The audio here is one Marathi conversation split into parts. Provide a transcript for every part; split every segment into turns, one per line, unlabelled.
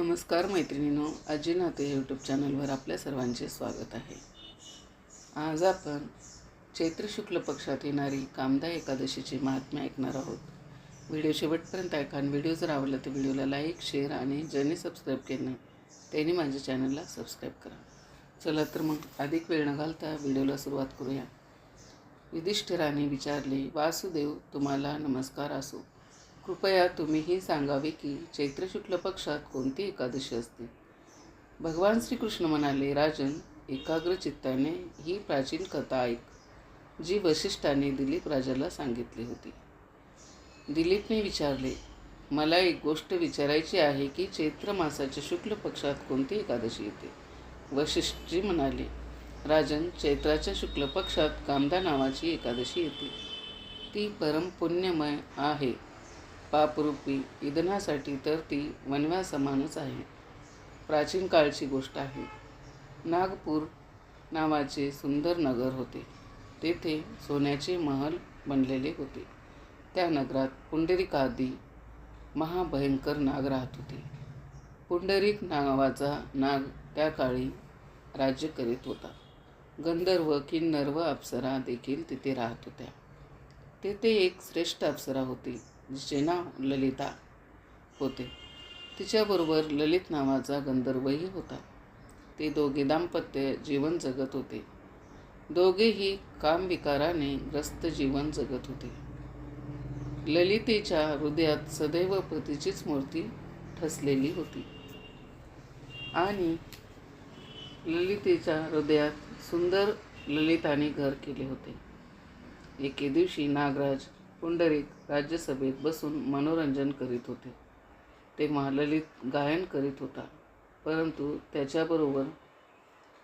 नमस्कार मैत्रिणींनो आजी नाते यूट्यूब चॅनलवर आपल्या सर्वांचे स्वागत आहे. आज आपण चैत्र शुक्ल पक्षात येणारी कामदा एकादशीची महात्म्य ऐकणार आहोत. व्हिडिओ शेवटपर्यंत ऐका आणि व्हिडिओ जर आवडला तर व्हिडिओला लाईक शेअर आणि ज्यांनी सबस्क्राईब केलं नाही त्यांनी माझ्या चॅनलला सबस्क्राईब करा. चला तर मग अधिक वेळ न घालता व्हिडिओला सुरुवात करूया. युधिष्ठिराने विचारले वासुदेव तुम्हाला नमस्कार असो. कृपया तुम्हीही सांगावे की चैत्र शुक्ल पक्षात कोणती एकादशी असते? भगवान श्रीकृष्ण म्हणाले राजन एकाग्र चित्ताने ही प्राचीन कथा ऐक जी वशिष्ठाने दिलीप राजाला सांगितली होती. दिलीपने विचारले मला एक गोष्ट विचारायची आहे की चैत्र मासाच्या शुक्ल पक्षात कोणती एकादशी येते? वशिष्ठजी म्हणाले राजन चैत्राच्या शुक्ल पक्षात कामदा नावाची एकादशी येते. ती परम पुण्यमय आहे. पापरूपी इदनासाठी तर ती वनव्यासमानच आहे. प्राचीन काळची गोष्ट आहे. नागपूर नावाचे सुंदर नगर होते. तेथे सोन्याचे महल बनलेले होते. त्या नगरात पुंडरिकादी महाभयंकर नाग राहत होते. पुंडरीक नावाचा नाग त्या काळी राज्य करीत होता. गंधर्व किन्नर व अप्सरा देखील तिथे राहत होत्या. तेथे एक श्रेष्ठ अप्सरा होती. जिचे नाव ललिता होते. तिच्याबरोबर ललित नावाचा गंधर्वही होता. ते दोघे दाम्पत्य जीवन जगत होते. दोघेही कामविकाराने ग्रस्त जीवन जगत होते. ललितेच्या हृदयात सदैव पतीचीच मूर्ती ठसलेली होती. आणि ललितेच्या हृदयात सुंदर ललिताने घर केले होते. एके दिवशी नागराज पुंडरीक राज्यसभेत बसून मनोरंजन करीत होते. तेव्हा ललित गायन करीत होता परंतु त्याच्याबरोबर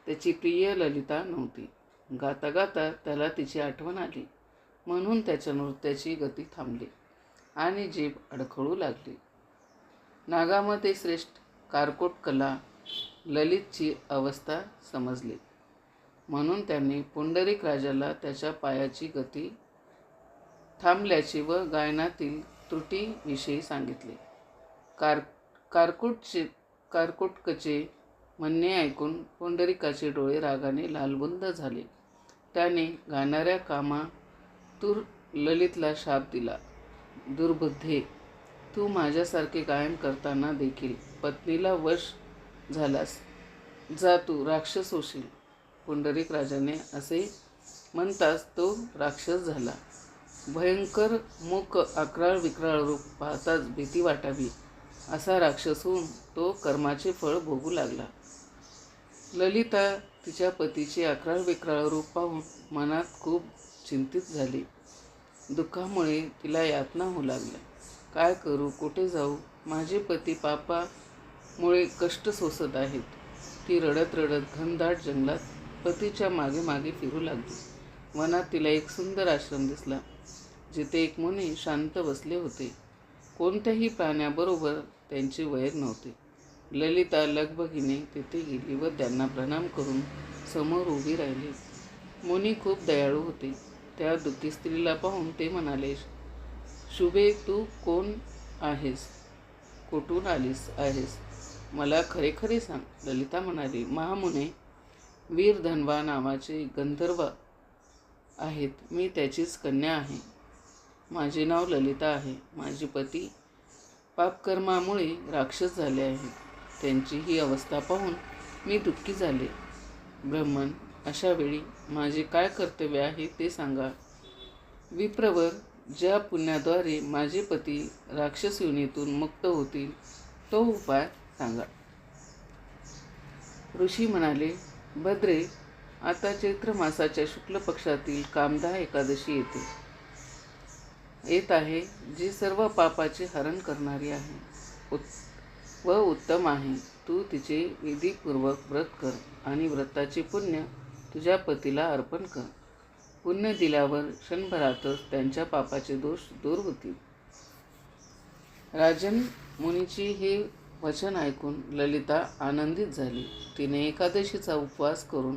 त्याची प्रिय ललिता नव्हती. गाता गाता त्याला तिची आठवण आली म्हणून त्याच्या नृत्याची गती थांबली आणि जीभ अडखळू लागली. नागामध्ये श्रेष्ठ कारकोट कला ललितची अवस्था समजली म्हणून त्यांनी पुंडरीक राजाला त्याच्या पायाची गती थांबल्याचे व गायनातील त्रुटीविषयी सांगितले. कार कारकुटचे कारकुटकचे म्हणणे ऐकून पुंडरिकाचे डोळे रागाने लालबुंद झाले. त्याने गाणाऱ्या कामा तूर ललितला शाप दिला. दुर्बुद्धे तू माझ्यासारखे गायन करताना देखील पत्नीला वश झालास. जा तू राक्षस होशील. पुंडरीक राजाने असे म्हणताच तो राक्षस झाला. भयंकर मूक अकराळ विक्राळ रूप पाहताच भीती वाटावी असा राक्षस होऊन तो कर्माचे फळ भोगू लागला. ललिता तिच्या पतीचे अकराळ विक्राळ रूप पाहून मनात खूप चिंतित झाली. दुःखामुळे तिला यातना होऊ लागल्या. काय करू? कुठे जाऊ? माझे पती पापामुळे कष्ट सोसत आहेत ती रडत रडत घनदाट जंगलात पतीच्या मागे मागे फिरू लागली. वनात तिला एक सुंदर आश्रम दिसला. जिथे एक मुनी शांत बसले होते. कोणत्याही प्राण्याबरोबर त्यांचे वैर नव्हते. ललिता लगबगिने तिथे गेली व त्यांना प्रणाम करून समोर उभी राहिली. मुनी खूप दयाळू होते. त्या दुःखी स्त्रीला पाहून ते म्हणाले शुभे तू कोण आहेस? कुठून आलीस आहेस? मला खरे खरे सांग. ललिता म्हणाली महामुने वीर धनवा नावाचे गंधर्व आहेत. मी त्याचीच कन्या आहे. माझे नाव ललिता आहे. माझे पती पापकर्मामुळे राक्षस झाले आहेत. त्यांची ही अवस्था पाहून मी दुःखी झाले. ब्रह्मन अशा वेळी माझे काय कर्तव्य आहे ते सांगा. विप्रवर ज्या पुण्याद्वारे माझे पती राक्षस योनीतून मुक्त होतील तो उपाय सांगा. ऋषी म्हणाले भद्रे आता चैत्र मासाच्या शुक्ल पक्षातील कामदा एकादशी येते. येत आहे जी सर्व पापाचे हरण करणारी आहे. उत् व उत्तम आहे. तू तिचे विधीपूर्वक व्रत कर आणि व्रताचे पुण्य तुझ्या पतीला अर्पण कर. पुण्य दिल्यावर क्षणभरातच त्यांच्या पापाचे दोष दूर होतील. राजन मुनीची हे वचन ऐकून ललिता आनंदित झाली. तिने एकादशीचा उपवास करून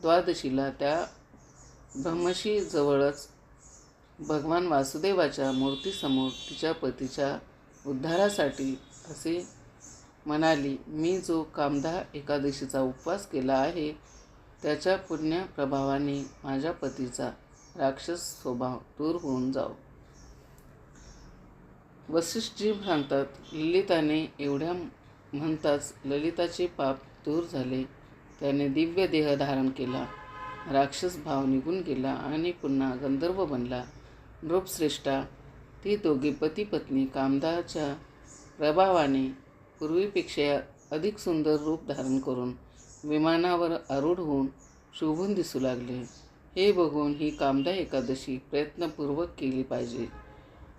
द्वादशीला त्या ब्रह्मशी जवळच भगवान वासुदेवाच्या मूर्तीसमोर तिच्या पतीच्या उद्धारासाठी असे म्हणाली मी जो कामदा एकादशीचा उपवास केला आहे त्याच्या पुण्य प्रभावाने माझ्या पतीचा राक्षस स्वभाव दूर होऊन जाओ वसिष्ठजी सांगतात ललिताने एवढ्या म्हणताच ललिताचे पाप दूर झाले. त्याने दिव्य देह धारण केला. राक्षस भाव निघून गेला आणि पुन्हा गंधर्व बनला. नृपश्रेष्ठा. ती दोघे पती पत्नी कामदाच्या प्रभावाने पूर्वीपेक्षा अधिक सुंदर रूप धारण करून विमानावर आरूढ होऊन शोभून दिसू लागले. हे बघून ही कामदा एकादशी प्रयत्नपूर्वक केली पाहिजे.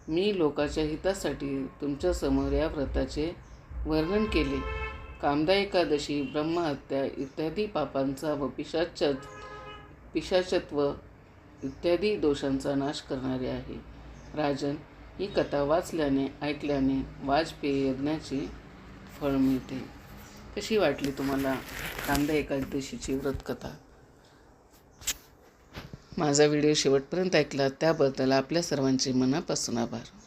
मी लोकाच्या हितासाठी तुमच्यासमोर या व्रताचे वर्णन केले. कामदा एकादशी ब्रह्महत्या इत्यादी पापांचा व पिशाच पिशाचत्व इत्यादी दोषांचा नाश करणारी आहे. राजन ही कथा वाचल्याने ऐकल्याने वाजपेयी यज्ञाची फळ मिळते. कशी वाटली तुम्हाला कांदा एकादशीची व्रतकथा? माझा व्हिडिओ शेवटपर्यंत ऐकला त्याबद्दल आपल्या सर्वांचे मनापासून आभार.